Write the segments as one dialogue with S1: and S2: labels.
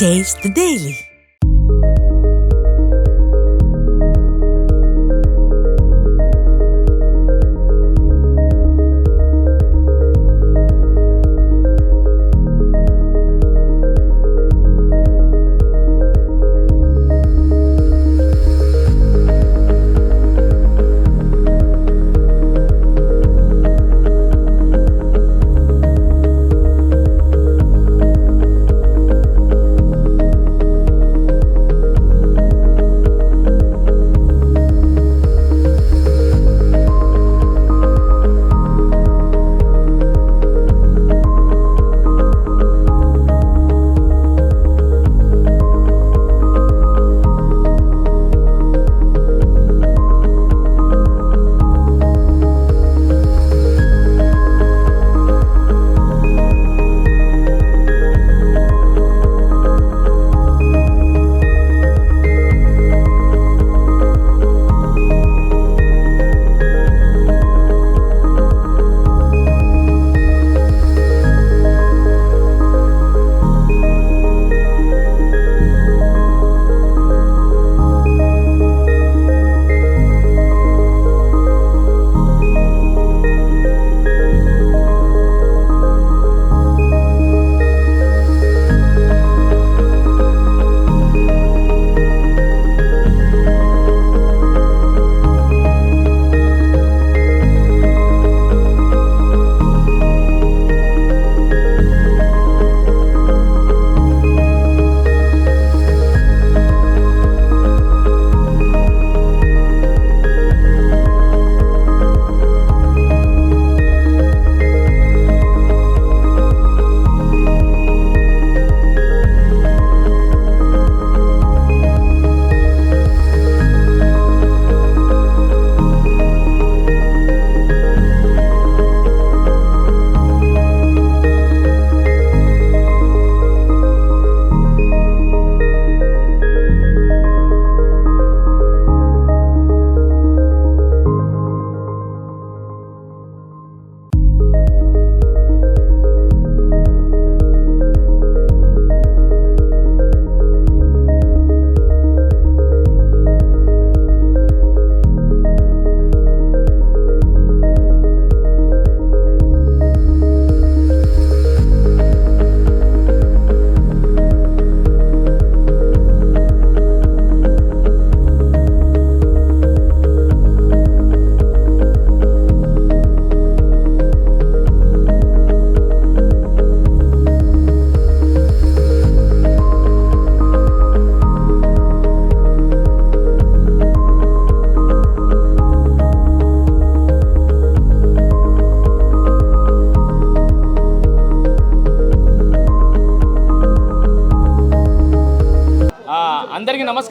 S1: Taste the Daily.
S2: thank you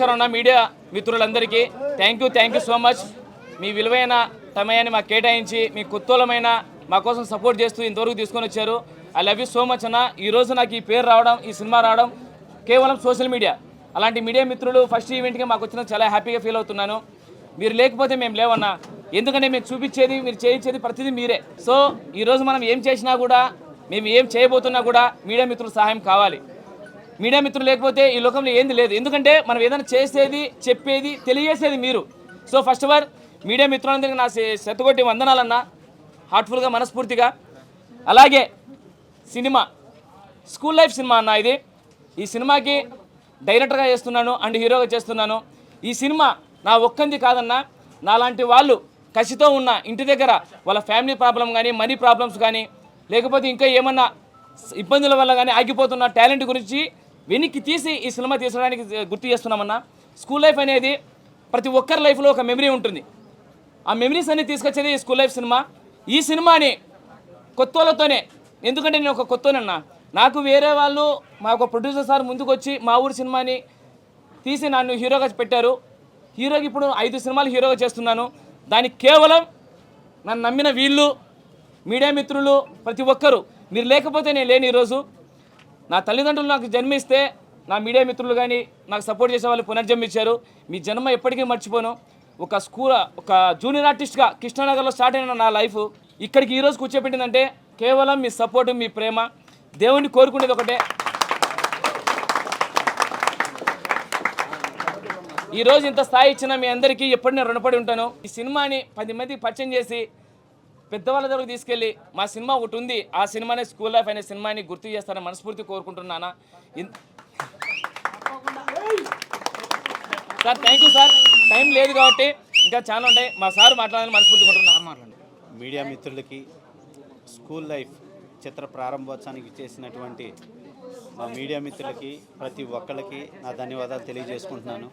S2: నమస్కారం అన్న media మిత్రులందరికీ thank you thank you so much. మీ విలువైన సమయాన్ని మాకు కేటాయించి మీ కుత్తూలమైన మా కోసం సపోర్ట్ చేస్తూ ఇంతవరకు తీసుకొని వచ్చారు. I love you so much అన్న. ఈ రోజు నాకు ఈ పేరు రావడం ఈ సినిమా రావడం కేవలం సోషల్ మీడియా. అలాంటి మీడియా మిత్రులు ఫస్ట్ ఈవెంట్కి మాకు వచ్చిన చాలా హ్యాపీగా ఫీల్ అవుతున్నాను. మీరు లేకపోతే మేము లేవన్నా. ఎందుకంటే మేము చూపించేది మీరు చేయించేది ప్రతిదీ మీరే. సో ఈరోజు మనం ఏం చేసినా కూడా మేము ఏం చేయబోతున్నా కూడా మీడియా మిత్రుల సహాయం కావాలి. మీడియా మిత్రులు లేకపోతే ఈ లోకంలో ఏంది లేదు. ఎందుకంటే మనం ఏదైనా చేసేది చెప్పేది తెలియజేసేది మీరు. So first of all media మిత్రులందరికీ నా శ- వందనాలన్నా. హార్ట్ఫుల్గా మనస్ఫూర్తిగా. అలాగే సినిమా స్కూల్ లైఫ్ సినిమా అన్న ఇది. ఈ సినిమాకి డైరెక్టర్గా చేస్తున్నాను అండ్ హీరోగా చేస్తున్నాను. ఈ సినిమా నా ఒక్కంది కాదన్నా. నాలాంటి వాళ్ళు కసితో ఉన్న ఇంటి దగ్గర వాళ్ళ ఫ్యామిలీ ప్రాబ్లం కానీ మనీ ప్రాబ్లమ్స్ కానీ లేకపోతే ఇంకా ఏమన్నా ఇబ్బందుల వల్ల కానీ ఆగిపోతున్న టాలెంట్ గురించి వెనక్కి తీసి ఈ సినిమా తీసడానికి గుర్తు చేస్తున్నామన్నా స్కూల్ లైఫ్ అనేది ప్రతి ఒక్కరి లైఫ్లో ఒక మెమరీ ఉంటుంది. ఆ మెమరీస్ అన్ని తీసుకొచ్చేది ఈ స్కూల్ లైఫ్ సినిమా. ఈ సినిమాని కొత్తోళ్ళతోనే ఎందుకంటే నేను ఒక కొత్తోనన్నా. నాకు వేరే వాళ్ళు మా ఒక ప్రొడ్యూసర్ సార్ ముందుకు వచ్చి మా ఊరి సినిమాని తీసి నన్ను హీరోగా పెట్టారు. హీరోకి ఇప్పుడు ఐదు సినిమాలు హీరోగా చేస్తున్నాను. దానికి కేవలం నన్ను నమ్మిన వీళ్ళు మీడియా మిత్రులు ప్రతి ఒక్కరూ. మీరు లేకపోతే నేను లేని ఈరోజు. నా తల్లిదండ్రులు నాకు జన్మిస్తే నా మీడియా మిత్రులు కానీ నాకు సపోర్ట్ చేసే వాళ్ళు పునర్జన్మించారు. మీ జన్మ ఎప్పటికీ మర్చిపోను. ఒక స్కూల్ ఒక జూనియర్ ఆర్టిస్ట్గా కృష్ణానగర్లో స్టార్ట్ అయిన నా లైఫ్ ఇక్కడికి ఈరోజు కూర్చోబెట్టిందంటే కేవలం మీ సపోర్టు మీ ప్రేమ. దేవుణ్ణి కోరుకునేది ఒకటే. ఈరోజు ఇంత స్థాయి ఇచ్చిన మీ అందరికీ ఎప్పటి నేను రుణపడి ఉంటాను. ఈ సినిమాని పది మందికి పరిచయం చేసి పెద్దవాళ్ళ దగ్గరకు తీసుకెళ్ళి మా సినిమా ఒకటి ఉంది ఆ సినిమానే స్కూల్ లైఫ్ అనే సినిమాని గుర్తు చేస్తారని మనస్ఫూర్తి కోరుకుంటున్నానా in- sir thank you sir. Time లేదు కాబట్టి ఇంకా చాలా ఉంటాయి. మా సార్ మాట్లాడాలని మనస్ఫూర్తి కోరుకుంటున్నాను
S1: మీడియా మిత్రులకి స్కూల్ లైఫ్ చిత్ర ప్రారంభోత్సవానికి చేసినటువంటి మా మీడియా మిత్రులకి ప్రతి ఒక్కళ్ళకి నా ధన్యవాదాలు తెలియజేసుకుంటున్నాను.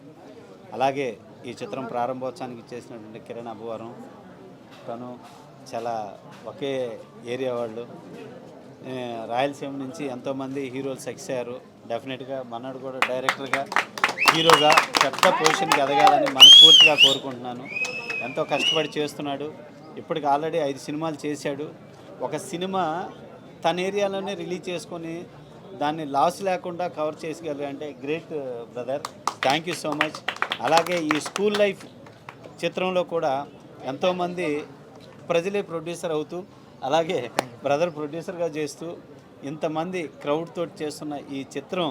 S1: అలాగే ఈ చిత్రం ప్రారంభోత్సవానికి చేసినటువంటి కిరణ్ అభివారం తను చాలా ఒకే ఏరియా వాళ్ళు. రాయలసీమ నుంచి ఎంతోమంది హీరోలు సక్సెస్ అయ్యారు డెఫినెట్గా మన్నాడు కూడా డైరెక్టర్గా హీరోగా పెద్ద పొజిషన్కి ఎదగాలని మనస్ఫూర్తిగా కోరుకుంటున్నాను. ఎంతో కష్టపడి చేస్తున్నాడు. ఇప్పటికి ఆల్రెడీ ఐదు సినిమాలు చేశాడు. ఒక సినిమా తన ఏరియాలోనే రిలీజ్ చేసుకొని దాన్ని లాస్ లేకుండా కవర్ అంటే great brother thank you so much అలాగే ఈ స్కూల్ లైఫ్ చిత్రంలో కూడా ఎంతోమంది ప్రజలే ప్రొడ్యూసర్ అవుతూ అలాగే బ్రదర్ ప్రొడ్యూసర్గా చేస్తూ ఇంతమంది క్రౌడ్ తోటి చేస్తున్న ఈ చిత్రం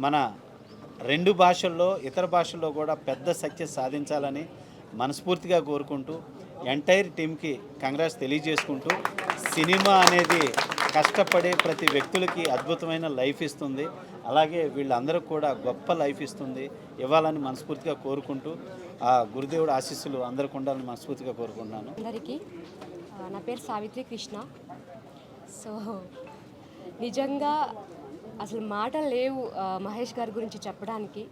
S1: మన రెండు భాషల్లో ఇతర భాషల్లో కూడా పెద్ద సక్సెస్ సాధించాలని మనస్ఫూర్తిగా కోరుకుంటూ ఎంటైర్ టీంకి కంగ్రాట్స్ తెలియజేసుకుంటూ సినిమా అనేది కష్టపడే ప్రతి వ్యక్తులకి అద్భుతమైన లైఫ్ ఇస్తుంది. అలాగే వీళ్ళందరూ కూడా గొప్ప లైఫ్ ఇస్తుంది. ఇవ్వాలని మనస్ఫూర్తిగా కోరుకుంటూ ఆ గురుదేవుడు ఆశీస్సులు అందరికి ఉండాలని మనస్ఫూర్తిగా కోరుకుంటున్నాను.
S3: అందరికీ నా పేరు సావిత్రి కృష్ణ. సో నిజంగా అసలు మాటలు లేవు మహేష్ గారి గురించి చెప్పడానికి.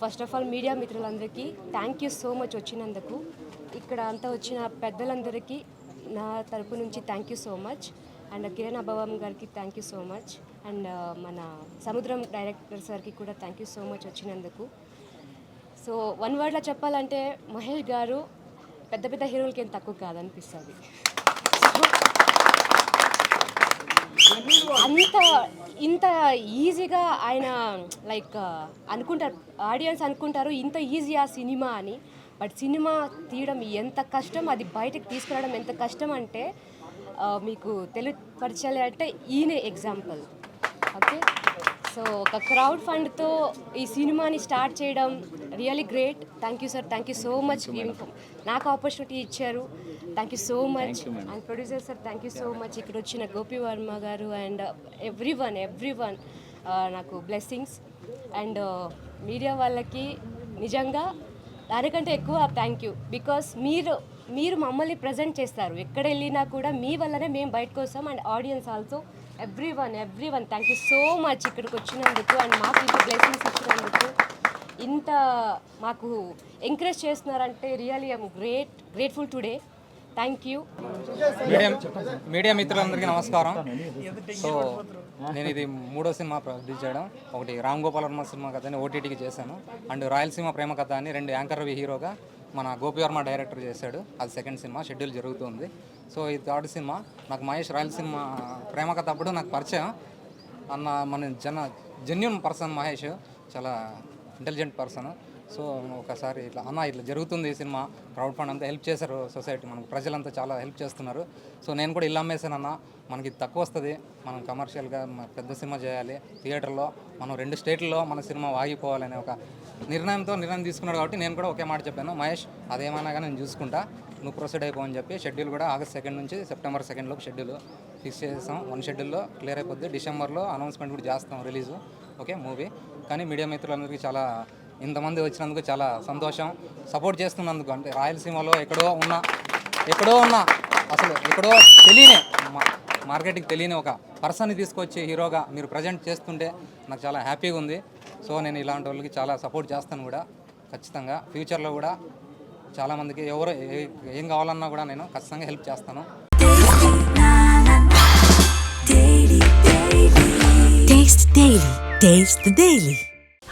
S3: ఫస్ట్ ఆఫ్ ఆల్ మీడియా మిత్రులందరికీ థ్యాంక్ యూ సో మచ్ వచ్చినందుకు. ఇక్కడ అంతా వచ్చిన పెద్దలందరికీ నా తరపు నుంచి thank you so much and Kiran అభవం గారికి thank you so much and uh, మన సముద్రం డైరెక్టర్ సార్కి కూడా థ్యాంక్ యూ సో మచ్ వచ్చినందుకు. సో వన్ వర్డ్లో చెప్పాలంటే మహేష్ గారు పెద్ద పెద్ద హీరోలకి ఏం తక్కువ కాదనిపిస్తుంది. అంత ఇంత ఈజీగా ఆయన లైక్ uh, అనుకుంటారు ఆడియన్స్ అనుకుంటారు ఇంత ఈజీ ఆ సినిమా అని. బట్ సినిమా తీయడం ఎంత కష్టం అది బయటకు తీసుకురావడం ఎంత కష్టం అంటే మీకు తెలియపరచాలి అంటే ఈయనే ఎగ్జాంపుల్ ఓకే సో ఒక క్రౌడ్ ఫండ్తో ఈ సినిమాని స్టార్ట్ చేయడం really great thank you sir thank you so much నాకు ఆపర్చునిటీ ఇచ్చారు. Thank you so much and producer sir thank you so much ఇక్కడ వచ్చిన గోపి వర్మ గారు and everyone everyone నాకు బ్లెస్సింగ్స్ అండ్ మీడియా వాళ్ళకి నిజంగా దానికంటే ఎక్కువ థ్యాంక్ యూ బికాస్ మీరు మీరు మమ్మల్ని ప్రజెంట్ చేస్తారు. ఎక్కడ వెళ్ళినా కూడా మీ వల్లనే మేము బయటకు వస్తాం. And audience also everyone everyone thank you so much ఇక్కడికి వచ్చినందుకు అండ్ మాకు ఇంత బ్లెస్సింగ్స్ ఇచ్చినందుకు. ఇంత మాకు ఎంకరేజ్ చేస్తున్నారంటే really I'm great grateful today thank you
S4: media media మిత్రులందరికీ నమస్కారం. సో నేను ఇది మూడో సినిమా ప్రొడ్యూస్ చేయడం. ఒకటి రామ్ గోపాల్ వర్మ సినిమా కథ అని ఓటీటీకి చేశాను. అండ్ రాయలసీమ ప్రేమ కథ అని రెండు యాంకర్ రవి హీరోగా మన గోపివర్మ డైరెక్టర్ చేశాడు. అది సెకండ్ సినిమా షెడ్యూల్ జరుగుతుంది. సో ఈ థర్డ్ సినిమా నాకు మహేష్ రాయలసీమ ప్రేమ కథ అప్పుడు నాకు పరిచయం. అన్న మన జన జెన్యున్ పర్సన్ మహేష్. చాలా ఇంటెలిజెంట్ పర్సన్ సో ఒకసారి ఇట్లా అన్న ఇట్లా జరుగుతుంది ఈ సినిమా క్రౌడ్ ఫండ్ అంతా హెల్ప్ చేశారు సొసైటీ మనకు ప్రజలంతా చాలా హెల్ప్ చేస్తున్నారు. సో నేను కూడా ఇలా అమ్మేసాను అన్న మనకి తక్కువ వస్తుంది మనం కమర్షియల్గా పెద్ద సినిమా చేయాలి థియేటర్లో మనం రెండు స్టేట్లలో మన సినిమా వాగిపోవాలనే ఒక నిర్ణయంతో నిర్ణయం తీసుకున్నాడు కాబట్టి నేను కూడా ఒకే మాట చెప్పాను మహేష్ అదేమైనా కానీ నేను చూసుకుంటా నువ్వు ప్రొసీడ్ అయిపో అని చెప్పి షెడ్యూల్ కూడా ఆగస్ట్ సెకండ్ నుంచి సెప్టెంబర్ సెకండ్లోకి షెడ్యూల్ ఫిక్స్ చేసాం వన్ షెడ్యూల్లో క్లియర్ అయిపోద్ది. డిసెంబర్లో అనౌన్స్మెంట్ కూడా చేస్తాం రిలీజు ఓకే మూవీ కానీ మీడియా మిత్రులందరికీ చాలా ఇంతమంది వచ్చినందుకు చాలా సంతోషం సపోర్ట్ చేస్తున్నందుకు అంటే రాయలసీమలో ఎక్కడో ఉన్న ఎక్కడో ఉన్న అసలు ఎక్కడో తెలియని మా- మార్కెట్కి తెలియని ఒక పర్సన్ని తీసుకొచ్చి హీరోగా మీరు ప్రజెంట్ చేస్తుంటే నాకు చాలా హ్యాపీగా ఉంది సో నేను ఇలాంటి వాళ్ళకి చాలా సపోర్ట్ చేస్తాను కూడా ఖచ్చితంగా ఫ్యూచర్లో కూడా చాలామందికి ఎవరు ఏ- ఏం కావాలన్నా కూడా నేను ఖచ్చితంగా హెల్ప్ చేస్తాను
S5: Taste Daily. Taste the Daily.